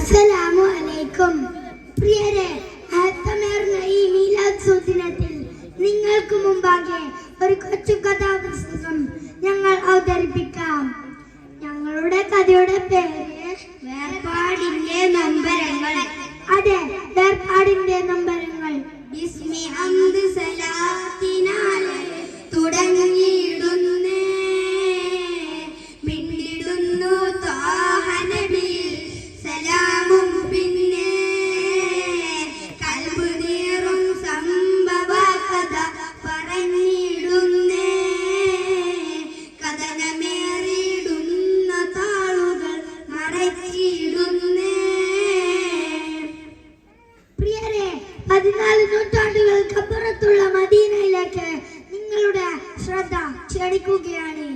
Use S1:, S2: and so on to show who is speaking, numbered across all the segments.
S1: അസ്സലാമു അലൈക്കും. പ്രിയരെ ആത്തമേർന്ന ഈ മീലാദ് സുദിനത്തിൽ നിങ്ങൾക്ക് മുമ്പാകെ ഒരു കൊച്ചു കഥാപുസ്തകം ഞങ്ങൾ അവതരിപ്പിക്കാം. ഞങ്ങളുടെ കഥയുടെ പേര് വേറെ പറയുകയാണ്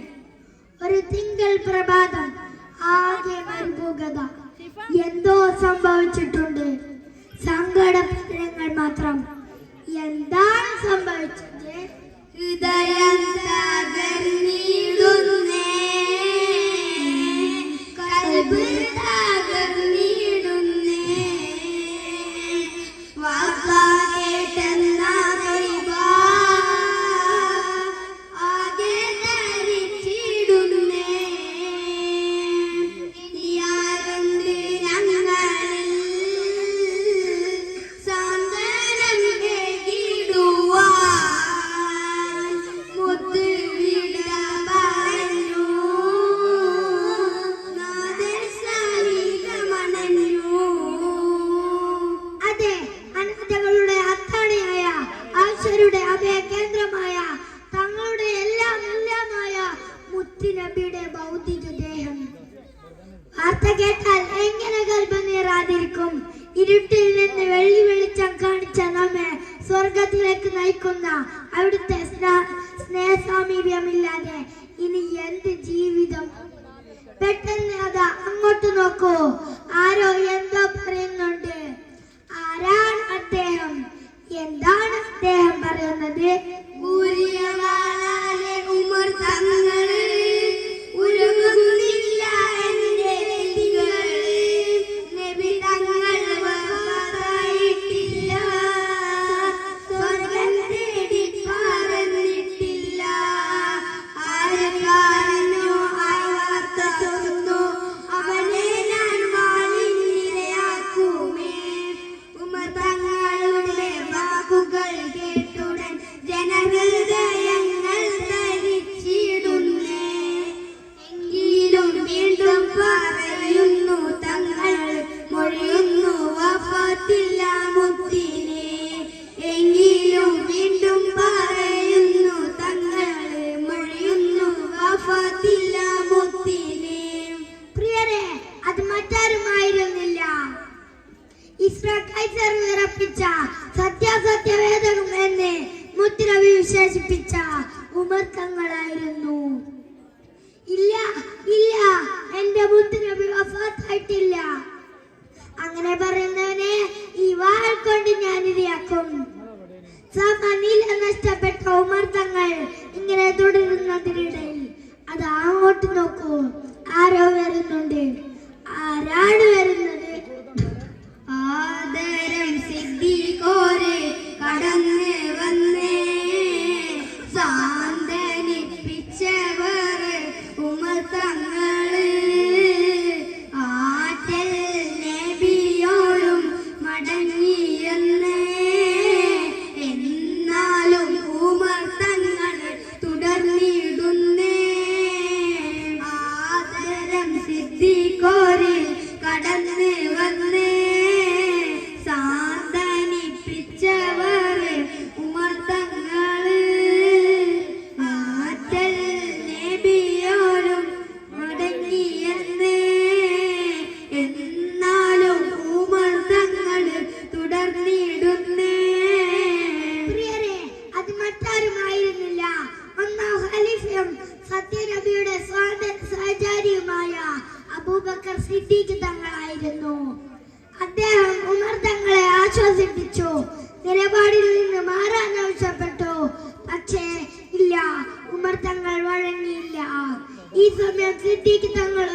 S1: ഒരു തിങ്കൾ പ്രഭാതം ആകെ മരുഭൂകത എന്തോ സംഭവിച്ചിട്ടുണ്ട്. സങ്കടപത്രങ്ങൾ മാത്രം. എന്താണ് സംഭവിച്ചത്? ഹൃദയം സ്വർഗത്തിലേക്ക് നയിക്കുന്ന അവിടുത്തെ സ്നേഹസാമീപ്യമില്ലാതെ ഇനി എന്ത് ജീവിതം? പെട്ടെന്ന് അതാ അങ്ങോട്ട് നോക്കൂ. ആരോ എന്തോ പറയുന്നുണ്ട്. ആരാണ് അദ്ദേഹം? എന്താണ് അദ്ദേഹം പറയുന്നത്? സത്യാസത്യവേദകം എന്ന് മുദ്രവി വിശേഷിപ്പിച്ച ഉമർക്കങ്ങളായിരുന്നു. ഇല്ല ഇല്ല എന്റെ മുദ്രവി വഫാത്തായിട്ടില്ല. അങ്ങനെ പറയുന്നവനെ ഈ വാൾ കൊണ്ട് ഞാൻ ഇരയാക്കും. സമനില നഷ്ടപ്പെട്ട ഉമർത്തങ്ങൾ ഇങ്ങനെ തുടരുന്നതിനിടയിൽ അത് അങ്ങോട്ട് നോക്കൂ. ആരോ വരുന്നുണ്ട്. ആരാണ് വരുന്നത്? ആദരം സിദ്ധിക്കോരെ. കടന്ന്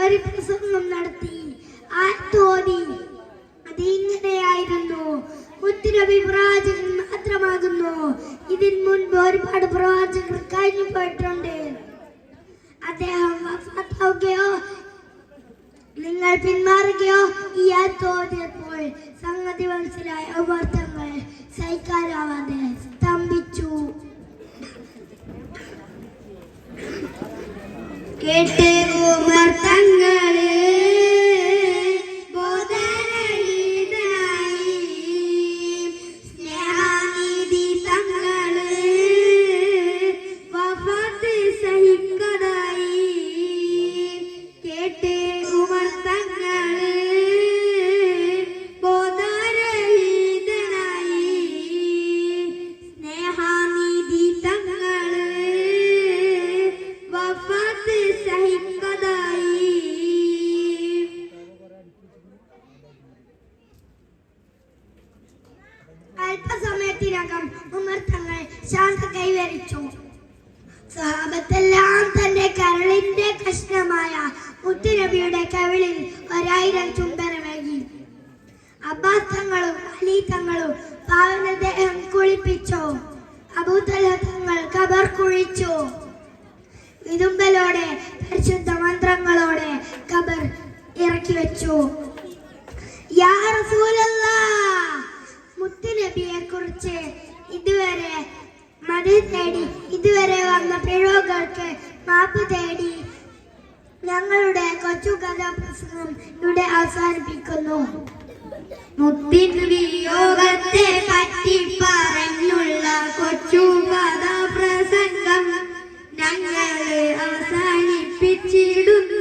S1: ഒരു പ്രസംഗം നടത്തി. ആറ്റോദി അതിങ്ങനെയായിരുന്നു. മുത്തുനബി പ്രവാചകൻ മാത്രമാകുന്നു. ഇതിന് മുൻപ് ഒരുപാട് പ്രവാചകർ കഴിഞ്ഞു പോയിട്ടുണ്ട് അദ്ദേഹം വഫാത്താവുകയോ നിങ്ങൾ പിന്മാറുകയോ ഈ തോന്നിയപ്പോൾ സംഗതി മനസ്സിലായ അപർത്ഥങ്ങൾ സഹിക്കാനാവാതെ സ്തംഭിച്ചു. കേട്ട് അല്പസമയത്തിനകം ഉമർ തങ്ങൾ ശാന്ത കൈവരിച്ചു. സഹാബത്തെല്ലാം തന്റെ കരളിന്റെ കഷ്ണമായ മുത്തുനബിയുടെ കവിളിൽ ഒരായിരം ചുംബനമേകി അബ്ബാസ് തങ്ങളും അലി തങ്ങളും പാവനദേഹം കുളിപ്പിച്ചോ. അബൂതല തങ്ങൾ കബർ കുഴിച്ചു. വിതുമ്പലോടെ പരിശുദ്ധ മന്ത്രങ്ങളോടെ കൊച്ചു കഥാപ്രസംഗം ഇവിടെ അവസാനിപ്പിക്കുന്നു. മുത്തിൻ വിയോഗത്തെ പറ്റി പറഞ്ഞുള്ള കൊച്ചു കഥാപ്രസംഗം ഞങ്ങൾ അവസാനിപ്പിച്ചിടുന്നേ.